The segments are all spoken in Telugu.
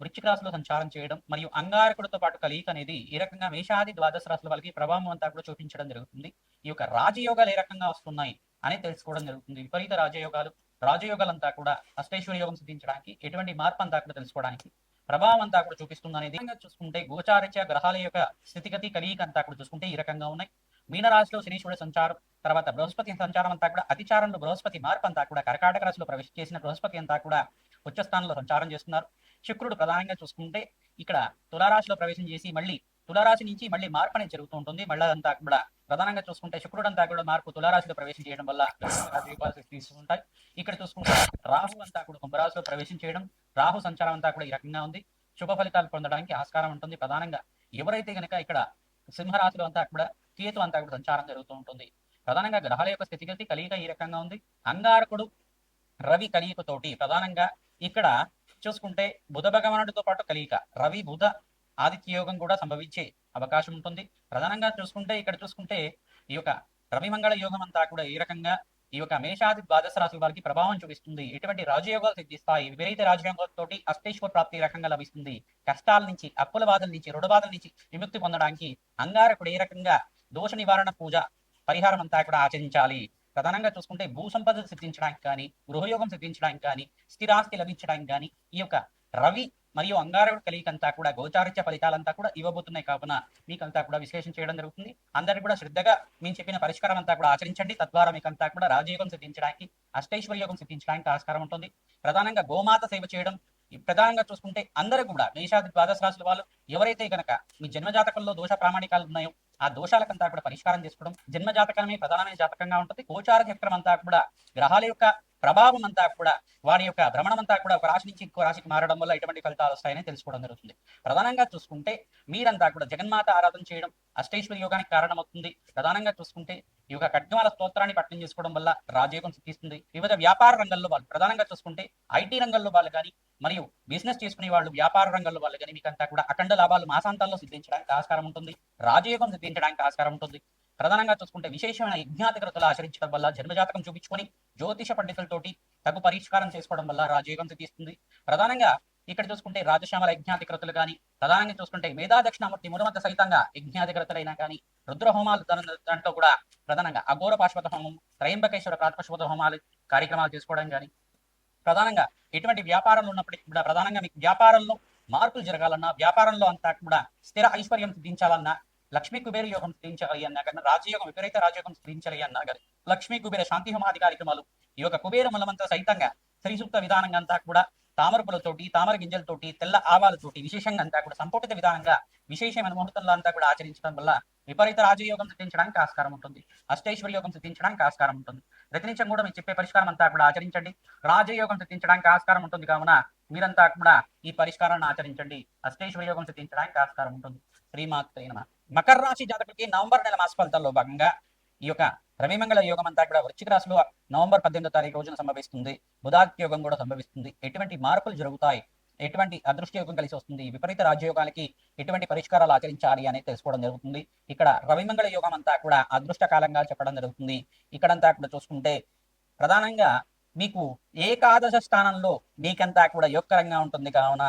వృచ్చిక రాశిలో సంచారం చేయడం మరియు అంగారకుడితో పాటు కలయిక అనేది ఈ రకంగా మేషాది ద్వాదశ రాశుల వాళ్ళకి ప్రభావం అంతా కూడా చూపించడం జరుగుతుంది. ఈ యొక్క రాజయోగాలు ఏ రకంగా వస్తున్నాయి అని తెలుసుకోవడం జరుగుతుంది. విపరీత రాజయోగాలు రాజయోగాలంతా కూడా అష్టైశ్వర్య యోగం సిద్ధించడానికి ఎటువంటి మార్పు అంతా కూడా తెలుసుకోవడానికి ప్రభావం అంతా కూడా చూపిస్తుంది అనేది చూసుకుంటే గోచారిత్య గ్రహాల యొక్క స్థితిగతి కలియిక అంతా కూడా చూసుకుంటే ఈ రకంగా ఉన్నాయి. మీనరాశిలో శనీశ్వరుడు సంచారం తర్వాత బృహస్పతి సంచారం అంతా కూడా అతిచారంలో బృహస్పతి మార్పు అంతా కూడా కర్కాటక రాశిలో ప్రవేశ చేసిన బృహస్పతి అంతా కూడా ఉచ్చస్థానంలో సంచారం చేస్తున్నారు. శుక్రుడు ప్రధానంగా చూసుకుంటే ఇక్కడ తులారాశిలో ప్రవేశం చేసి మళ్ళీ తులారాశి నుంచి మళ్ళీ మార్పు అనేది జరుగుతూ ఉంటుంది. మళ్ళీ అంతా కూడా ప్రధానంగా చూసుకుంటే శుక్రుడు అంతా కూడా మార్పు తులారాశిలో ప్రవేశం చేయడం వల్ల తీసుకుంటాయి ఇక్కడ చూసుకుంటే రాహు అంతా కూడా కుంభరాశిలో ప్రవేశం చేయడం రాహు సంచారం అంతా కూడా ఈ రకంగా ఉంది. శుభ ఫలితాలు పొందడానికి ఆస్కారం ఉంటుంది. ప్రధానంగా ఎవరైతే గనక ఇక్కడ సింహరాశిలో అంతా కూడా కేతు అంతా కూడా సంచారం జరుగుతూ ఉంటుంది. ప్రధానంగా గ్రహాల యొక్క స్థితిగతి కలియుగ ఈ రకంగా ఉంది. అంగారకుడు రవి కలియికతోటి ప్రధానంగా ఇక్కడ చూసుకుంటే బుధ భగవానుడితో పాటు కలియిక రవి బుధ ఆదిత్య యోగం కూడా సంభవించే అవకాశం ఉంటుంది. ప్రధానంగా చూసుకుంటే ఇక్కడ చూసుకుంటే ఈ యొక్క రవి మంగళ యోగం అంతా కూడా ఈ రకంగా ఈ యొక్క మేషాది ద్వాదశ రాశుల వారికి ప్రభావం చూపిస్తుంది. ఎటువంటి రాజయోగాలు సిద్ధిస్తాయి? విపరీత రాజయోగాలతోటి అష్టేశ్వర ప్రాప్తి రకంగా లభిస్తుంది? కష్టాల నుంచి అప్పుల బాధల నుంచి రుణ బాధల నుంచి విముక్తి పొందడానికి అంగారకుడు ఏ రకంగా దోష నివారణ పూజ పరిహారం అంతా కూడా ఆచరించాలి. ప్రధానంగా చూసుకుంటే భూ సంపద సిద్ధించడానికి కానీ గృహయోగం సిద్ధించడానికి కానీ స్థిరాస్తి లభించడానికి కానీ ఈ యొక్క రవి మరియు అంగారకుడు కలిగికంతా కూడా గోచారిత్య ఫలితాలంతా కూడా ఇవ్వబోతున్నాయి. కావున మీకంతా కూడా విశ్లేషణ చేయడం జరుగుతుంది. అందరికీ కూడా శ్రద్ధగా మేము చెప్పిన పరిష్కారం అంతా కూడా ఆచరించండి. తద్వారా మీకంతా కూడా రాజయోగం సిద్ధించడానికి అష్టైశ్వర్య యోగం సిద్ధించడానికి ఆస్కారం ఉంటుంది. ప్రధానంగా గోమాత సేవ చేయడం ప్రధానంగా చూసుకుంటే అందరూ కూడా మేషాది ద్వాదశ రాశుల వాళ్ళు ఎవరైతే గనక మీ జన్మజాతకంలో దోష ప్రామాణికాలు ఉన్నాయో ఆ దోషాలకంతా కూడా పరిష్కారం చేసుకోవడం జన్మ జాతకమే ప్రధానమైన జాతకంగా ఉంటుంది. గోచార చక్రం అంతా కూడా గ్రహాల యొక్క ప్రభావం అంతా కూడా వారి యొక్క భ్రమణం అంతా కూడా ఒక రాశి నుంచి ఇంకో రాశికి మారడం వల్ల ఎటువంటి ఫలితాలు వస్తాయని తెలుసుకోవడం జరుగుతుంది. ప్రధానంగా చూసుకుంటే మీరంతా కూడా జగన్మాత ఆరాధన చేయడం అష్టేశ్వరి యోగానికి కారణమవుతుంది. ప్రధానంగా చూసుకుంటే ఈ యొక్క ఖడ్గమాల స్తోత్రాన్ని పట్టణం చేసుకోవడం వల్ల రాజయోగం సిద్ధిస్తుంది. వివిధ వ్యాపార రంగంలో వాళ్ళు ప్రధానంగా చూసుకుంటే ఐటీ రంగంలో వాళ్ళు కానీ మరియు బిజినెస్ చేసుకునే వాళ్ళు వ్యాపార రంగంలో వాళ్ళు కానీ మీకంతా కూడా అఖండ లాభాలు మాసాంతాల్లో సిద్ధించడానికి ఆస్కారం ఉంటుంది. రాజయోగం సిద్ధించడానికి ఆస్కారం ఉంటుంది. ప్రధానంగా చూసుకుంటే విశేషమైన యజ్ఞాతికృతలు ఆచరించడం వల్ల జన్మజాతకం చూపించుకొని జ్యోతిష పండితులతోటి తగు పరిష్కారం చేసుకోవడం వల్ల రాజయోగం సిద్ధిస్తుంది ప్రధానంగా ఇక్కడ చూసుకుంటే రాజశ్యామల యజ్ఞాధికృతులు కానీ ప్రధానంగా చూసుకుంటే మేధా దక్షిణామూర్తి మురమంత సహితంగా యజ్ఞాధికృతులైనా కానీ రుద్రహోమాలు దాంట్లో కూడా ప్రధానంగా అఘోర పాశ్వత హోమం త్రయంబకేశ్వర ప్రాతపశ్వత హోమాలు కార్యక్రమాలు చేసుకోవడం కానీ ప్రధానంగా ఎటువంటి వ్యాపారంలో ఉన్నప్పటికీ కూడా ప్రధానంగా మీకు వ్యాపారంలో మార్పులు జరగాలన్నా వ్యాపారంలో అంతా కూడా స్థిర ఐశ్వర్యం సిద్ధించాలన్నా లక్ష్మీ కుబేర యోగం సిద్ధించాలి అన్నా కానీ రాజయోగం విపరీత రాజయోగం సిద్ధించాలి అన్నా కానీ లక్ష్మీ కుబేర శాంతి హోమాది కార్యక్రమాలు ఈ యొక్క కుబేర మూలమంతా సహితంగా శ్రీసూక్త విధానంగా అంతా కూడా తామర పూలతోటి తామర గింజలతోటి తెల్ల ఆవాలతోటి విశేషంగా అంతా కూడా సంపుటిత విధానంగా విశేషమైన ముహూర్తంలో అంతా కూడా ఆచరించడం వల్ల విపరీత రాజయోగం సిద్ధించడానికి ఆస్కారం ఉంటుంది. అష్టైశ్వర్య యోగం సిద్ధించడానికి ఆస్కారం ఉంటుంది. ప్రతినిత్యం కూడా మీరు చెప్పే పరిష్కారం అంతా కూడా ఆచరించండి. రాజయోగం సిద్ధించడానికి ఆస్కారం ఉంటుంది కావున మీరంతా కూడా ఈ పరిష్కారాన్ని ఆచరించండి. అష్టైశ్వర్య యోగం సిద్ధించడానికి ఆస్కారం ఉంటుంది. శ్రీమాత్రే మకర రాశి జాతకులకి నవంబర్ నెల మాస ఫలితాల్లో భాగంగా ఈ యొక్క రవిమంగళ యోగం అంతా కూడా వృశ్చిక రాశిలో నవంబర్ పద్దెనిమిదో తారీఖు రోజున సంభవిస్తుంది. బుధాదిత్య యోగం కూడా సంభవిస్తుంది. ఎటువంటి మార్పులు జరుగుతాయి? ఎటువంటి అదృష్ట యోగం కలిసి వస్తుంది? విపరీత రాజయోగాలకి ఎటువంటి పరిష్కారాలు ఆచరించాలి అనేది తెలుసుకోవడం జరుగుతుంది. ఇక్కడ రవిమంగళ యోగం అంతా కూడా అదృష్ట కాలంగా చెప్పడం జరుగుతుంది. ఇక్కడంతా కూడా చూసుకుంటే ప్రధానంగా మీకు ఏకాదశ స్థానంలో మీకంతా కూడా యోగకరంగా ఉంటుంది. కావున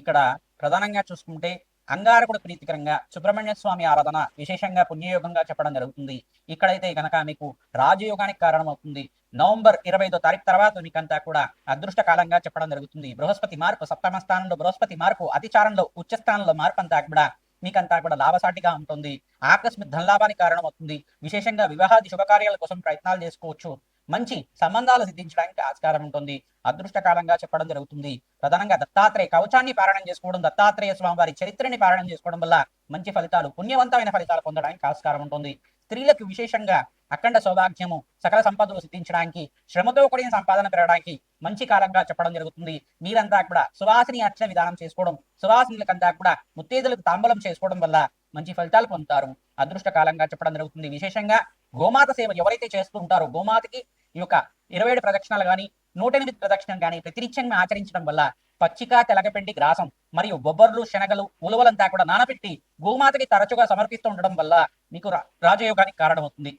ఇక్కడ ప్రధానంగా చూసుకుంటే అంగారకుడు ప్రీతికరంగా సుబ్రహ్మణ్య స్వామి ఆరాధన విశేషంగా పుణ్యయోగంగా చెప్పడం జరుగుతుంది. ఇక్కడైతే గనక మీకు రాజయోగానికి కారణమవుతుంది. నవంబర్ ఇరవై ఐదో తారీఖు తర్వాత మీకంతా కూడా అదృష్ట కాలంగా చెప్పడం జరుగుతుంది. బృహస్పతి మార్పు సప్తమ స్థానంలో బృహస్పతి మార్పు అతిచారంలో ఉచ్చస్థానంలో మార్పు అంతా కూడా మీకంతా కూడా లాభసాటిగా ఉంటుంది. ఆకస్మిక ధనలాభానికి కారణమవుతుంది. విశేషంగా వివాహాది శుభకార్యాల కోసం ప్రయత్నాలు చేసుకోవచ్చు. మంచి సంబంధాలు సిద్ధించడానికి ఆస్కారం ఉంటుంది. అదృష్టకాలంగా చెప్పడం జరుగుతుంది. ప్రధానంగా దత్తాత్రేయ కవచాన్ని పారాయణం చేసుకోవడం దత్తాత్రేయ స్వామి వారి చరిత్రని పారాయణం చేసుకోవడం వల్ల మంచి ఫలితాలు పుణ్యవంతమైన ఫలితాలు పొందడానికి ఆస్కారం ఉంటుంది. స్త్రీలకు విశేషంగా అఖండ సౌభాగ్యము సకల సంపదలు సిద్ధించడానికి శ్రమతో కూడిన సంపాదన పెరగడానికి మంచి కాలంగా చెప్పడం జరుగుతుంది. మీరంతా కూడా సువాసిని అర్చన విధానం చేసుకోవడం సువాసినులకంతా కూడా ముత్తేజులకు తాంబూలం చేసుకోవడం వల్ల మంచి ఫలితాలు పొందుతారు. అదృష్ట కాలంగా చెప్పడం జరుగుతుంది. విశేషంగా గోమాత సేవ ఎవరైతే చేస్తూ ఉంటారో గోమాతకి ఈ యొక్క ఇరవై ఏడు ప్రదక్షిణాలు కానీ నూట ఎనిమిది ప్రదక్షిణలు కానీ ప్రతినిత్యంగా ఆచరించడం వల్ల పచ్చిక తెలగపిండి గ్రాసం మరియు బొబ్బర్లు శనగలు ఉలవలంతా కూడా నానబెట్టి గోమాతకి తరచుగా సమర్పిస్తూ ఉండడం వల్ల మీకు రాజయోగానికి కారణమవుతుంది.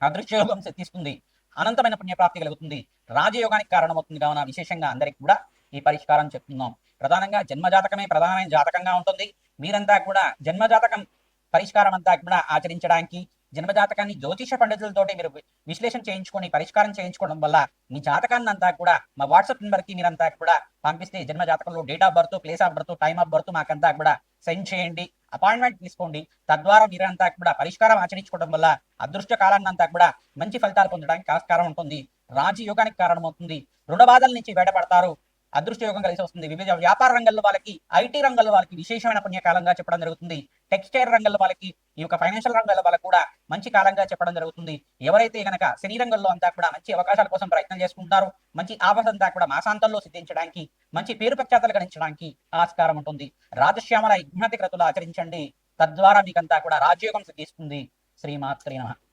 అదృశ్యయోగం సిద్ధిస్తుంది అనంతమైన పుణ్యప్రాప్తి కలుగుతుంది. రాజయోగానికి కారణమవుతుంది కావున విశేషంగా అందరికి కూడా ఈ పరిష్కారం చెప్తున్నాం. ప్రధానంగా జన్మజాతకమే ప్రధానమైన జాతకంగా ఉంటుంది. మీరంతా కూడా జన్మజాతకం పరిష్కారం అంతా కూడా ఆచరించడానికి జన్మజాతకాన్ని జ్యోతిష పండితులతోటి మీరు విశ్లేషణ చేయించుకొని పరిష్కారం చేయించుకోవడం వల్ల మీ జాతకాన్ని అంతా కూడా మా వాట్సాప్ నెంబర్కి మీరంతా కూడా పంపిస్తే జన్మ జాతకంలో date of birth place of birth time of birth మాకంతా కూడా సెండ్ చేయండి అపాయింట్మెంట్ తీసుకోండి. తద్వారా మీరంతా కూడా పరిష్కారం ఆచరించుకోవడం వల్ల అదృష్ట కాలాన్ని అంతా కూడా మంచి ఫలితాలు పొందడానికి ఆస్కారం ఉంటుంది. రాజయోగానికి కారణమవుతుంది. రుణ బాధల నుంచి బయటపడతారు. అదృష్ట యోగం కలిసి వస్తుంది. వివిధ వ్యాపార రంగంలో వాళ్ళకి ఐటీ రంగంలో వాళ్ళకి విశేషమైన పుణ్యకాలంగా చెప్పడం జరుగుతుంది. టెక్స్టైల్ రంగంలో వాళ్ళకి ఈ యొక్క ఫైనాన్షియల్ రంగాల వాళ్ళకి కూడా మంచి కాలంగా చెప్పడం జరుగుతుంది. ఎవరైతే గనక శని రంగంలో అంతా కూడా మంచి అవకాశాల కోసం ప్రయత్నం చేసుకుంటారో మంచి ఆఫర్స్ అంతా కూడా మాసాంతంలో సిద్ధించడానికి మంచి పేరు ప్రఖ్యాతలు గణించడానికి ఆస్కారం ఉంటుంది. రాజశ్యామల యజ్ఞాతి క్రతులు ఆచరించండి. తద్వారా మీకంతా కూడా రాజయోగం సిద్ధిస్తుంది. శ్రీమాత్రి నమః.